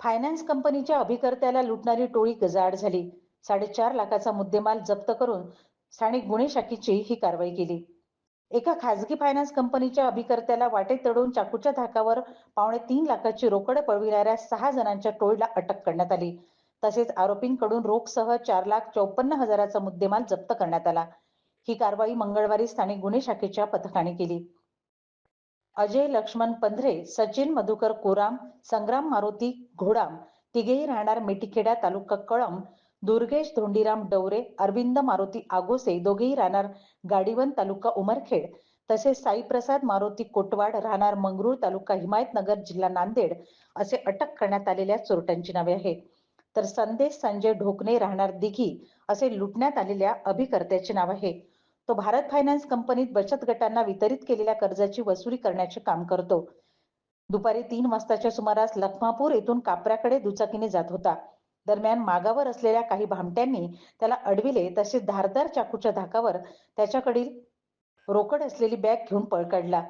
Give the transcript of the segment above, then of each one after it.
Finance कंपनीच्या अभिकर्त्याला लुटणारी टोळी गजाआड झाली. साडेचार लाखाचा मुद्देमाल जप्त करून स्थानिक गुन्हे शाखेची ही कारवाई केली. एका खासगी फायनान्स कंपनीच्या अभिकर्त्याला वाटेत तडून चाकूच्या धाकावर पावणे तीन लाखाची रोकड पळविणाऱ्या सहा जणांच्या टोळीला अटक करण्यात आली. तसेच आरोपींकडून रोखसह चार लाख चौपन्न हजाराचा मुद्देमाल जप्त करण्यात आला. ही कारवाई मंगळवारी स्थानिक गुन्हे शाखेच्या पथकाने केली. अजय लक्ष्मण पंधरे सचिन मधुकर कोराम संग्राम मारुती घोडाम तिघेही राहणार मेटीखेडा तालुका कळम दुर्गेश धोंडीराम डवरे अरविंद मारुती आगोसे दोघेही राहणार गाडीवन तालुका उमरखेड. तसेच साईप्रसाद मारुती कोटवाड राहणार मंगरूळ तालुका हिमायतनगर जिल्हा नांदेड असे अटक करण्यात आलेल्या चोरट्यांची नावे आहेत. तर संदेश संजय ढोकणे राहणार दिघी असे लुटण्यात आलेल्या अभिकर्त्याचे नाव आहे. तो भारत फायनान्स कंपनीत बचत गटांना वितरित केलेल्या कर्जाची वसुली करण्याचे काम करतो. दुपारी तीन वाजताच्या सुमारास लखमापूर येथून कापराकडे दुचाकीने जात होता. दरम्यान मागावर असलेल्या काही भामट्यांनी त्याला अडविले तसेच धारदार चाकूच्या धाकावर त्याच्याकडील रोकड असलेली बॅग घेऊन पळ काढला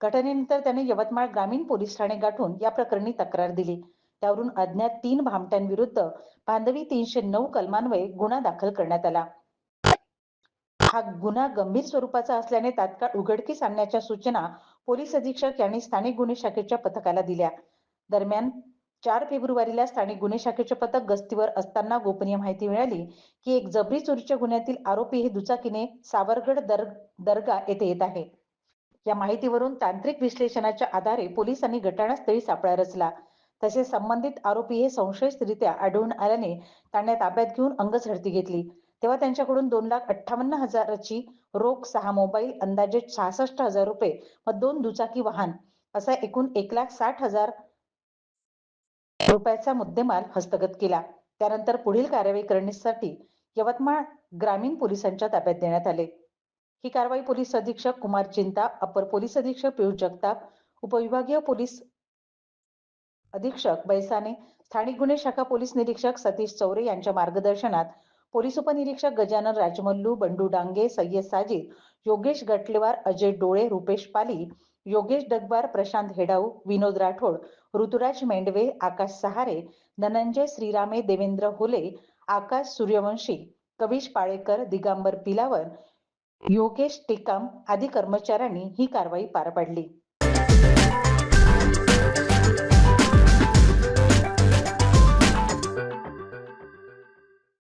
घटनेनंतर त्याने यवतमाळ ग्रामीण पोलीस ठाणे गाठून या प्रकरणी तक्रार दिली. त्यावरून अज्ञात तीन भामट्यांविरुद्ध बांधवी तीनशे नऊ कलमान्वये गुन्हा दाखल करण्यात आला. हा गुन्हा गंभीर स्वरूपाचा असल्याने तात्काळ उघडकीस आणण्याच्या सूचना पोलीस अधीक्षक यांनी स्थानिक गुन्हे शाखेच्या पथकाला दिल्या. दरम्यान चार फेब्रुवारीला स्थानिक गुन्हे शाखेचे पथक गस्तीवर असताना गोपनीय माहिती मिळाली की एक जबरी चोरीच्या गुन्ह्यातील आरोपी हे दुचाकीने सावरगड दर दर्गा येथे येत आहे. या माहितीवरून तांत्रिक विश्लेषणाच्या आधारे पोलिसांनी घटनास्थळी सापळा रचला. तसेच संबंधित आरोपी हे संशयितरित्या आढळून आल्याने त्यांना ताब्यात घेऊन अंगझडती घेतली. तेव्हा त्यांच्याकडून दोन लाख अठ्ठावन्न हजाराची रोख सहा मोबाईल अंदाजे सहासष्ट हजार रुपये व दोन दुचाकी वाहन असा एकूण एक लाख साठ हजार रुपयाचा मुद्देमाल हस्तगत केला. त्यानंतर पुढील कारवाई करण्यासाठी यवतमाळ ग्रामीण पोलिसांच्या ताब्यात देण्यात आले. ही कारवाई पोलीस अधीक्षक कुमार चिंता अपर पोलीस अधीक्षक पियुष जगताप उपविभागीय पोलीस अधीक्षक बैसाने स्थानिक गुन्हे शाखा पोलीस निरीक्षक सतीश चौरे यांच्या मार्गदर्शनात पोलीस उपनिरीक्षक गजानन राजमल्लू बंडू डांगे सय्यद साजिद योगेश गटलेवार अजय डोळे रुपेश पाली योगेश डगबार प्रशांत हेडाऊ विनोद राठोड ऋतुराज मेंडवे आकाश सहारे धनंजय श्रीरामे देवेंद्र होले आकाश सूर्यवंशी कविश पाळेकर दिगांबर पिलावर योगेश टेकाम आदी कर्मचाऱ्यांनी ही कारवाई पार पाडली.